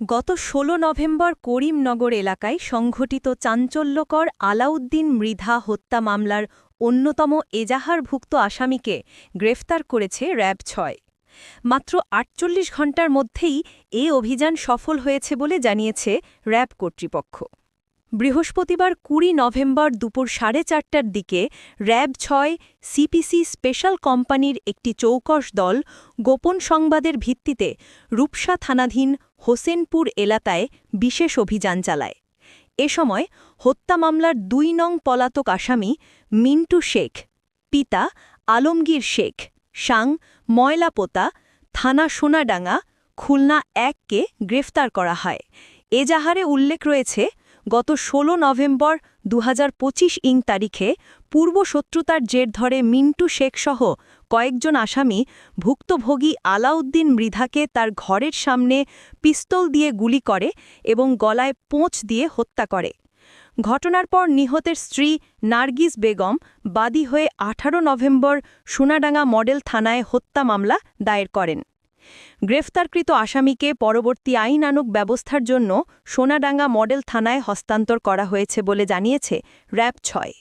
গত ১৬ নভেম্বর করিমনগর এলাকায় সংঘটিত চাঞ্চল্যকর আলাউদ্দিন মৃধা হত্যা মামলার অন্যতম এজাহারভুক্ত আসামিকে গ্রেফতার করেছে র্যাব ছয়। মাত্র আটচল্লিশ ঘণ্টার মধ্যেই এ অভিযান সফল হয়েছে বলে জানিয়েছে র্যাব কর্তৃপক্ষ। বৃহস্পতিবার কুড়ি নভেম্বর দুপুর সাড়ে চারটার দিকে র্যাব ছয় সিপিসি স্পেশাল কোম্পানির একটি চৌকস দল গোপন সংবাদের ভিত্তিতে রূপসা থানাধীন হোসেনপুর এলাকায় বিশেষ অভিযান চালায়। এ সময় হত্যা মামলার দুই নং পলাতক আসামি মিন্টু শেখ, পিতা আলমগীর শেখ, সাং ময়লাপোতা, থানা সোনাডাঙ্গা, খুলনা এককে গ্রেফতার করা হয়। এজাহারে উল্লেখ রয়েছে গত ১৬ নভেম্বর দুহাজার পঁচিশ ইং তারিখে পূর্ব শত্রুতার জের ধরে মিন্টু শেখসহ কয়েকজন আসামি ভুক্তভোগী আলাউদ্দিন মৃধাকে তার ঘরের সামনে পিস্তল দিয়ে গুলি করে এবং গলায় পোঁচ দিয়ে হত্যা করে। ঘটনার পর নিহতের স্ত্রী নার্গিস বেগম বাদী হয়ে ১৮ নভেম্বর সোনাডাঙ্গা মডেল থানায় হত্যা মামলা দায়ের করেন। গ্রেফতারকৃত আসামিকে পরবর্তী আইনানুক ব্যবস্থার জন্য সোনাডাঙ্গা মডেল থানায় হস্তান্তর করা হয়েছে বলে জানিয়েছে র্যাব ছয়।